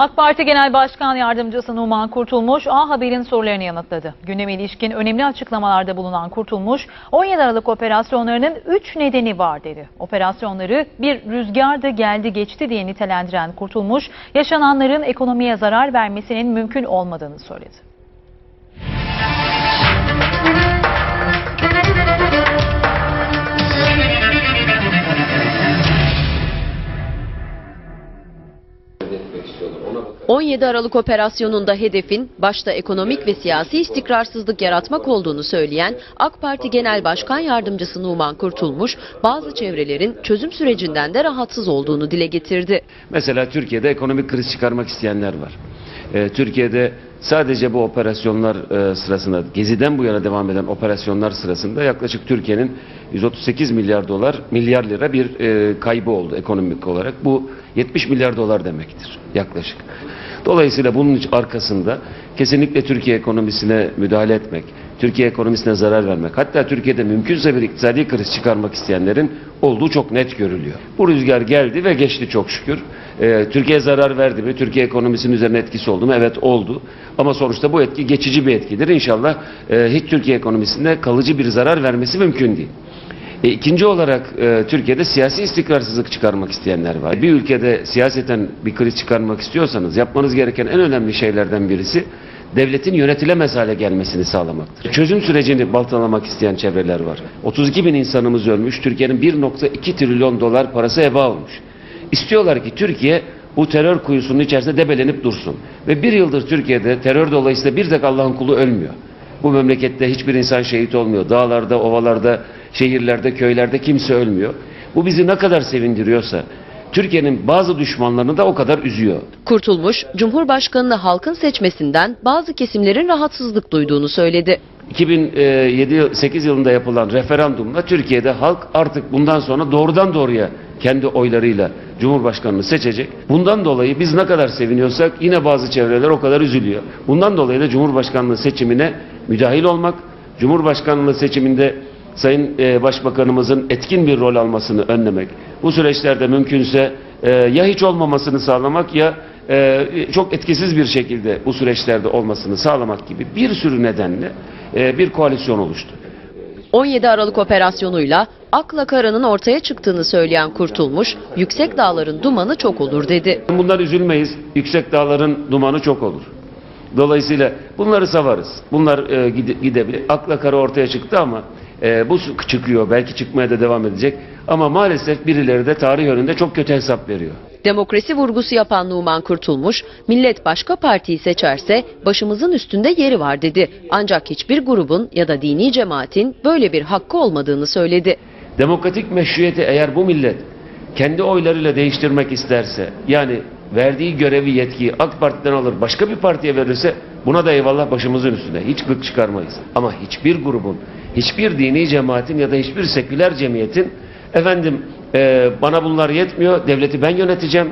AK Parti Genel Başkan Yardımcısı Numan Kurtulmuş, A Haber'in sorularını yanıtladı. Gündeme ilişkin önemli açıklamalarda bulunan Kurtulmuş, 17 Aralık operasyonlarının 3 nedeni var dedi. Operasyonları bir rüzgardı geldi geçti diye nitelendiren Kurtulmuş, yaşananların ekonomiye zarar vermesinin mümkün olmadığını söyledi. İstiyorlar. Ona bakar. 17 Aralık operasyonunda hedefin başta ekonomik ve siyasi istikrarsızlık yaratmak olduğunu söyleyen AK Parti Genel Başkan Yardımcısı Numan Kurtulmuş, bazı çevrelerin çözüm sürecinden de rahatsız olduğunu dile getirdi. Mesela Türkiye'de ekonomik kriz çıkarmak isteyenler var. Ee, Türkiye'de sadece bu operasyonlar e, sırasında, Gezi'den bu yana devam eden operasyonlar sırasında yaklaşık Türkiye'nin 138 milyar dolar, milyar lira bir e, kaybı oldu ekonomik olarak. Bu 70 milyar dolar demektir yaklaşık. Dolayısıyla bunun arkasında kesinlikle Türkiye ekonomisine müdahale etmek, Türkiye ekonomisine zarar vermek, hatta Türkiye'de mümkünse bir iktisadi kriz çıkarmak isteyenlerin olduğu çok net görülüyor. Bu rüzgar geldi ve geçti çok şükür. Ee, Türkiye zarar verdi mi? Türkiye ekonomisinin üzerine etkisi oldu mu? Evet oldu. Ama sonuçta bu etki geçici bir etkidir. İnşallah e, hiç Türkiye ekonomisinde kalıcı bir zarar vermesi mümkün değil. E, ikinci olarak e, Türkiye'de siyasi istikrarsızlık çıkarmak isteyenler var. Bir ülkede siyaseten bir kriz çıkarmak istiyorsanız yapmanız gereken en önemli şeylerden birisi devletin yönetilemez hale gelmesini sağlamaktır. Çözüm sürecini baltalamak isteyen çevreler var. 32 bin insanımız ölmüş, Türkiye'nin 1.2 trilyon dolar parası heba olmuş. İstiyorlar ki Türkiye bu terör kuyusunun içerisinde debelenip dursun. Ve bir yıldır Türkiye'de terör dolayısıyla bir tek Allah'ın kulu ölmüyor. Bu memlekette hiçbir insan şehit olmuyor. Dağlarda, ovalarda, şehirlerde, köylerde kimse ölmüyor. Bu bizi ne kadar sevindiriyorsa Türkiye'nin bazı düşmanlarını da o kadar üzüyor. Kurtulmuş, Cumhurbaşkanını halkın seçmesinden bazı kesimlerin rahatsızlık duyduğunu söyledi. 2007-8 yılında yapılan referandumla Türkiye'de halk artık bundan sonra doğrudan doğruya kendi oylarıyla Cumhurbaşkanını seçecek. Bundan dolayı biz ne kadar seviniyorsak yine bazı çevreler o kadar üzülüyor. Bundan dolayı da Cumhurbaşkanlığı seçimine müdahil olmak, Cumhurbaşkanlığı seçiminde Sayın e, Başbakanımızın etkin bir rol almasını önlemek, bu süreçlerde mümkünse e, ya hiç olmamasını sağlamak ya e, çok etkisiz bir şekilde bu süreçlerde olmasını sağlamak gibi bir sürü nedenle e, bir koalisyon oluştu. 17 Aralık operasyonuyla akla karanın ortaya çıktığını söyleyen Kurtulmuş, yüksek dağların dumanı çok olur dedi. Bunlar üzülmeyiz. Yüksek dağların dumanı çok olur. Dolayısıyla bunları savarız. Bunlar e, gide- gidebilir. Akla kara ortaya çıktı ama e, bu çıkıyor. Belki çıkmaya da devam edecek. Ama maalesef birileri de tarih önünde çok kötü hesap veriyor. Demokrasi vurgusu yapan Numan Kurtulmuş, millet başka partiyi seçerse başımızın üstünde yeri var dedi. Ancak hiçbir grubun ya da dini cemaatin böyle bir hakkı olmadığını söyledi. Demokratik meşruiyeti eğer bu millet kendi oylarıyla değiştirmek isterse yani verdiği görevi yetkiyi AK Parti'den alır başka bir partiye verirse buna da eyvallah başımızın üstünde hiç gık çıkarmayız. Ama hiçbir grubun, hiçbir dini cemaatin ya da hiçbir seküler cemiyetin efendim e, bana bunlar yetmiyor devleti ben yöneteceğim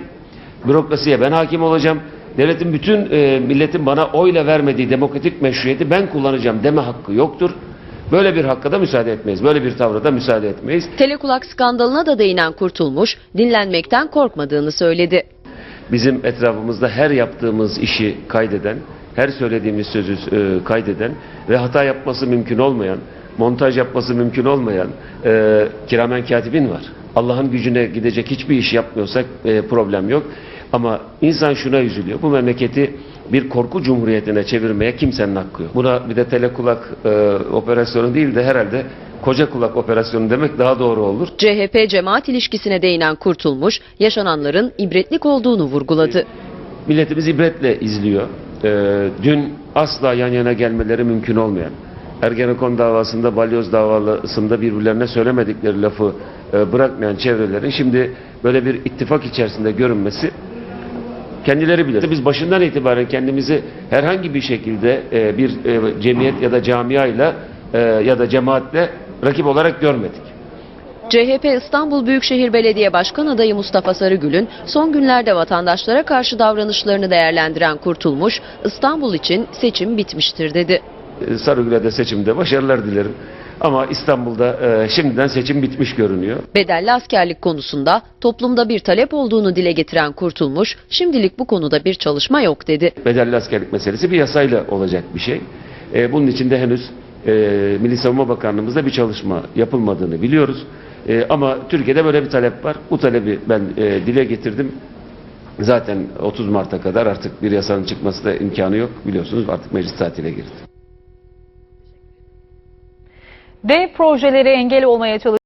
bürokrasiye ben hakim olacağım devletin bütün e, milletin bana oyla vermediği demokratik meşruiyeti ben kullanacağım deme hakkı yoktur. Böyle bir hakka da müsaade etmeyiz. Böyle bir tavra da müsaade etmeyiz. Telekulak skandalına da değinen Kurtulmuş, dinlenmekten korkmadığını söyledi. Bizim etrafımızda her yaptığımız işi kaydeden, her söylediğimiz sözü e, kaydeden ve hata yapması mümkün olmayan, montaj yapması mümkün olmayan e, kiramen katibin var. Allah'ın gücüne gidecek hiçbir iş yapmıyorsak e, problem yok. Ama insan şuna üzülüyor. Bu memleketi bir korku cumhuriyetine çevirmeye kimsenin hakkı yok. Buna bir de telekulak e, operasyonu değil de herhalde koca kulak operasyonu demek daha doğru olur. CHP cemaat ilişkisine değinen Kurtulmuş, yaşananların ibretlik olduğunu vurguladı. Milletimiz ibretle izliyor. Ee, dün asla yan yana gelmeleri mümkün olmayan, Ergenekon davasında, Balyoz davasında birbirlerine söylemedikleri lafı e, bırakmayan çevrelerin şimdi böyle bir ittifak içerisinde görünmesi kendileri bilir. Biz başından itibaren kendimizi herhangi bir şekilde e, bir e, cemiyet ya da camiayla e, ya da cemaatle rakip olarak görmedik. CHP İstanbul Büyükşehir Belediye Başkan adayı Mustafa Sarıgül'ün son günlerde vatandaşlara karşı davranışlarını değerlendiren Kurtulmuş, İstanbul için seçim bitmiştir dedi. E, Sarıgül'e de seçimde başarılar dilerim. Ama İstanbul'da e, şimdiden seçim bitmiş görünüyor. Bedelli askerlik konusunda toplumda bir talep olduğunu dile getiren Kurtulmuş, şimdilik bu konuda bir çalışma yok dedi. Bedelli askerlik meselesi bir yasayla olacak bir şey. E, bunun için de henüz e, Milli Savunma Bakanlığımızda bir çalışma yapılmadığını biliyoruz. E, ama Türkiye'de böyle bir talep var. Bu talebi ben e, dile getirdim. Zaten 30 Mart'a kadar artık bir yasanın çıkması da imkanı yok. Biliyorsunuz artık meclis tatile girdi. Dev projeleri engel olmaya çalışan